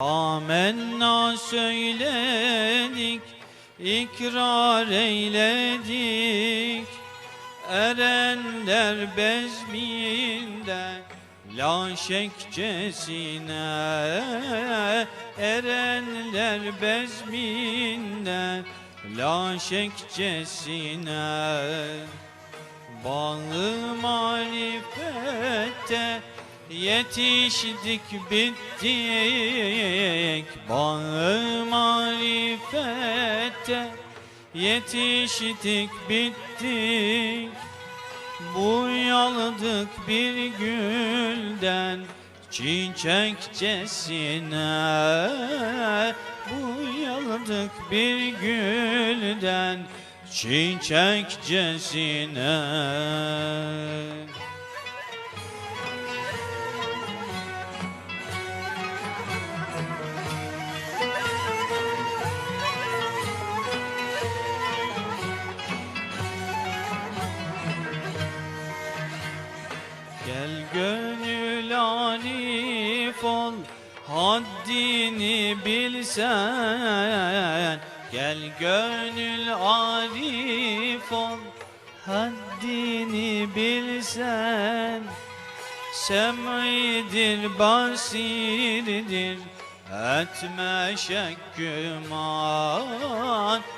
Amenna söyledik, ikrar eyledik. Erenler bezminde la şekçesine Erenler bezminde la şekçesine Bağı marifette yetiştik bittik Bağı marifette yetiştik bittik Bu yaldık bir gülden. Çiçekçesine Bu yaldık bir gülden. Çiçekçesine Haddini bilsen Gel gönül arif ol. Haddini bilsen Sem'idir basirdir. Etme şekküman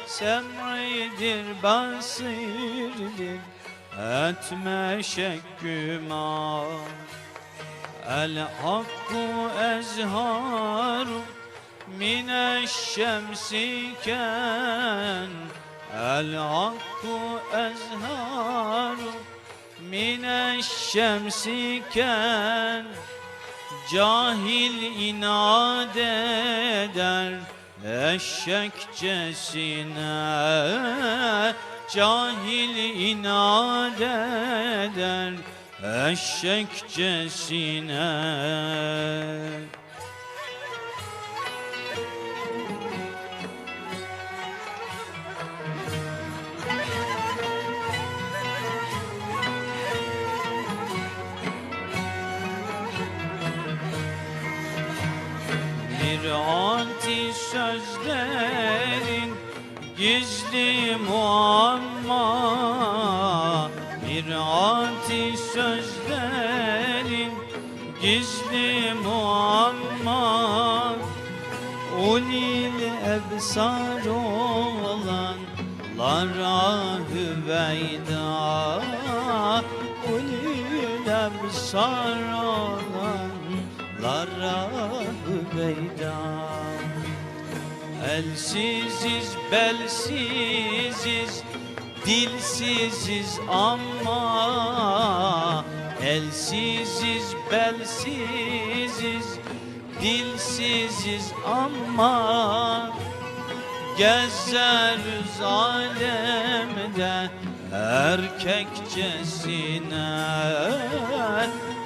Sem'idir basirdir. Etme şekküman El hakku ezharu mineşşemsiken El hakku ezharu mineşşemsiken Cahil inat eder eşekçesine Cahil inat eder eşekçesine Bir anti sözlerin gizli muamma Anti sözlerin gizli muamma. Ulil ebsar olanlara hüveyda Ulil ebsar olanlara hüveyda Elsiziz, belsiziz, dilsiziz ama Elsiziz, belsiziz, dilsiziz ama Gezeriz alemde erkekçesine.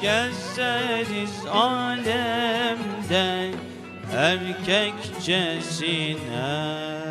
Gezeriz alemde erkekçesine